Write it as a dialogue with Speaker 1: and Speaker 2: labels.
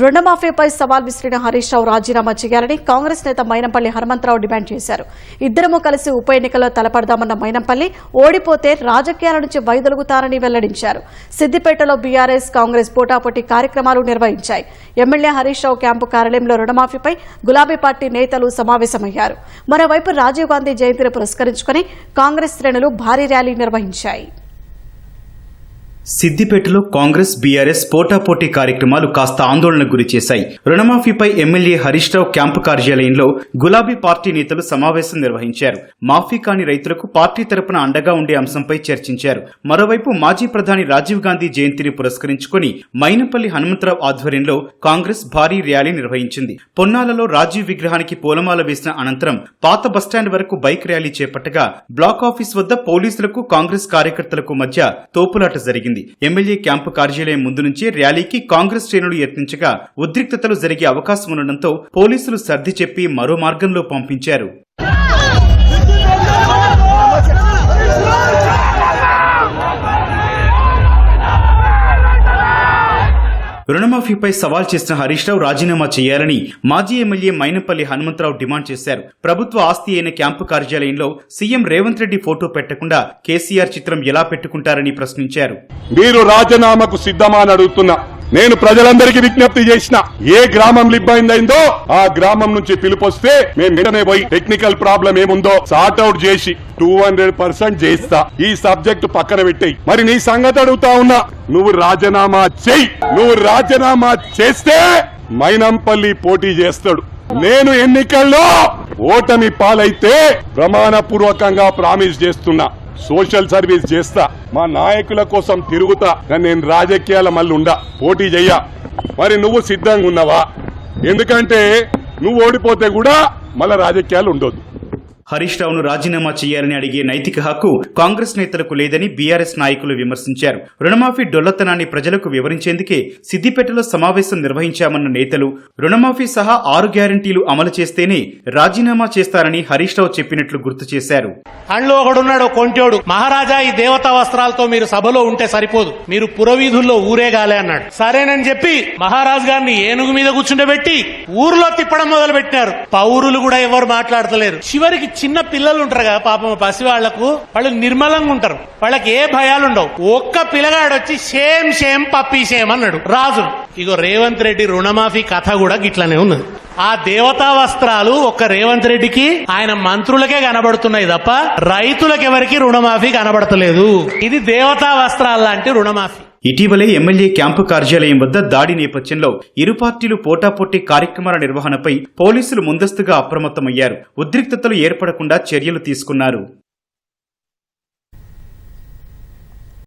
Speaker 1: రుణమాఫీపై సవాల్ విసిరిన హరీష్ రావు రాజీనామా చేయాలని కాంగ్రెస్ నేత మైనంపల్లి హనుమంతరావు డిమాండ్ చేశారు. ఇద్దరము కలిసి ఉప ఎన్నికల్లో తలపడదామన్న మైనంపల్లి ఓడిపోతే రాజకీయాల నుంచి వైదొలుగుతారని వెల్లడించారు. సిద్దిపేటలో బీఆర్ఎస్ కాంగ్రెస్ పోటాపోటీ కార్యక్రమాలు నిర్వహించాయి. ఎమ్మెల్యే హరీష్ రావు క్యాంపు కార్యాలయంలో రుణమాఫీపై గులాబీ పార్టీ నేతలు సమావేశమయ్యారు. మరోవైపు రాజీవ్ గాంధీ జయంతిని పురస్కరించుకుని కాంగ్రెస్ శ్రేణులు భారీ ర్యాలీ నిర్వహించాయి.
Speaker 2: సిద్దిపేటలో కాంగ్రెస్ బీఆర్ఎస్ పోటాపోటీ కార్యక్రమాలు కాస్త ఆందోళనకు గురి చేశాయి రుణమాఫీపై ఎమ్మెల్యే హరీష్ రావు క్యాంపు కార్యాలయంలో గులాబీ పార్టీ నేతలు సమావేశం నిర్వహించారు. మాఫీ కాని రైతులకు పార్టీ తరపున అండగా ఉండే అంశంపై చర్చించారు. మరోవైపు మాజీ ప్రధాని రాజీవ్ గాంధీ జయంతిని పురస్కరించుకుని మైనపల్లి హనుమంతరావు ఆధ్వర్యంలో కాంగ్రెస్ భారీ ర్యాలీ నిర్వహించింది. పొన్నాలలో రాజీవ్ విగ్రహానికి పూలమాల వేసిన అనంతరం పాత బస్టాండ్ వరకు బైక్ ర్యాలీ చేపట్టగా బ్లాక్ ఆఫీస్ వద్ద పోలీసులకు కాంగ్రెస్ కార్యకర్తలకు మధ్య తోపులాట జరిగింది. ఎమ్మెల్యే క్యాంపు కార్యాలయం ముందు నుంచి ర్యాలీకి కాంగ్రెస్ శ్రేణులు యత్నించగా ఉద్రిక్తతలు జరిగే అవకాశం ఉండడంతో పోలీసులు సర్ది చెప్పి మరో మార్గంలో పంపించారు. రుణమాఫీపై సవాల్ చేసిన హరీష్ రావు రాజీనామా చేయాలని మాజీ ఎమ్మెల్యే మైనపల్లి హనుమంతరావు డిమాండ్ చేశారు. ప్రభుత్వ ఆస్తి అయిన క్యాంపు కార్యాలయంలో సీఎం రేవంత్ రెడ్డి ఫోటో పెట్టకుండా కేసీఆర్ చిత్రం ఎలా పెట్టుకుంటారని ప్రశ్నించారు.
Speaker 3: మీరు రాజీనామాకు సిద్ధమా అని అడుగుతున్నా. నేను ప్రజలందరికీ విజ్ఞప్తి చేసిన ఏ గ్రామం ఇబ్బంది అయిందో ఆ గ్రామం నుంచి పిలుపొస్తే మేము వెంటనే పోయి టెక్నికల్ ప్రాబ్లం ఏముందో సార్ట్ అవుట్ చేసి టూ హండ్రెడ్ పర్సెంట్ చేస్తా. ఈ సబ్జెక్ట్ పక్కన పెట్టేయి. మరి నీ సంగతి అడుగుతా ఉన్నా. నువ్వు రాజీనామా చెయ్యి. నువ్వు రాజీనామా చేస్తే మైనంపల్లి పోటీ చేస్తాడు. నేను ఎన్నికల్లో ఓటమి పాలైతే ప్రమాణపూర్వకంగా ప్రామిస్ చేస్తున్నా. సోషల్ సర్వీస్ చేస్తా. మా నాయకుల కోసం తిరుగుతా. నేను రాజకీయాల మళ్ళీ ఉండా. పోటీ చెయ్య. మరి నువ్వు సిద్ధంగా ఉన్నావా? ఎందుకంటే నువ్వు ఓడిపోతే కూడా మళ్ళా రాజకీయాలు ఉండొద్దు.
Speaker 2: హరీష్ రావును రాజీనామా చేయాలని అడిగే నైతిక హక్కు కాంగ్రెస్ నేతలకు లేదని బీఆర్ఎస్ నాయకులు విమర్శించారు. రుణమాఫీ డొల్లతనాన్ని ప్రజలకు వివరించేందుకే సిద్దిపేటలో సమావేశం నిర్వహించామన్న నేతలు రుణమాఫీ సహా ఆరు గ్యారంటీలు అమలు చేస్తేనే రాజీనామా చేస్తారని హరీష్ రావు చెప్పినట్లు గుర్తు చేశారు.
Speaker 4: అండ్లో ఒకడున్నాడు కొంటోడు మహారాజా ఈ దేవతా వస్త్రాలతో మీరు సభలో ఉంటే సరిపోదు. మీరు పురవీధుల్లో ఊరేగాలే అన్నాడు. సరేనని చెప్పి మహారాజు గారిని ఏనుగు మీద కూర్చుండబెట్టి ఊర్లో తిప్పడం మొదలు పెట్టినారు పౌరులు కూడా ఎవరు మాట్లాడతలేరు. చివరికి చిన్న పిల్లలు ఉంటారు కదా పాపం పసి వాళ్ళకు వాళ్ళు నిర్మలంగా ఉంటారు. వాళ్ళకి ఏ భయాలు ఉండవు ఒక్క పిల్లగాడు వచ్చి సేమ్ పప్పి సేమ్ అన్నాడు. రాజు. ఇగో రేవంత్ రెడ్డి రుణమాఫీ కథ కూడా గిట్లనే ఉన్నది. ఆ దేవతా వస్త్రాలు ఒక్క రేవంత్ రెడ్డికి ఆయన మంత్రులకే కనబడుతున్నాయి తప్ప రైతులకెవరికి రుణమాఫీ కనబడతలేదు. ఇది దేవతా వస్త్రాలు లాంటి రుణమాఫీ.
Speaker 2: ఇటీవలే ఎమ్మెల్యే క్యాంపు కార్యాలయం వద్ద దాడి నేపథ్యంలో ఇరు పార్టీలు పోటాపోటీ కార్యక్రమాల నిర్వహణపై పోలీసులు ముందస్తుగా అప్రమత్తమయ్యారు. ఉద్రిక్తతలు ఏర్పడకుండా చర్యలు తీసుకున్నారు.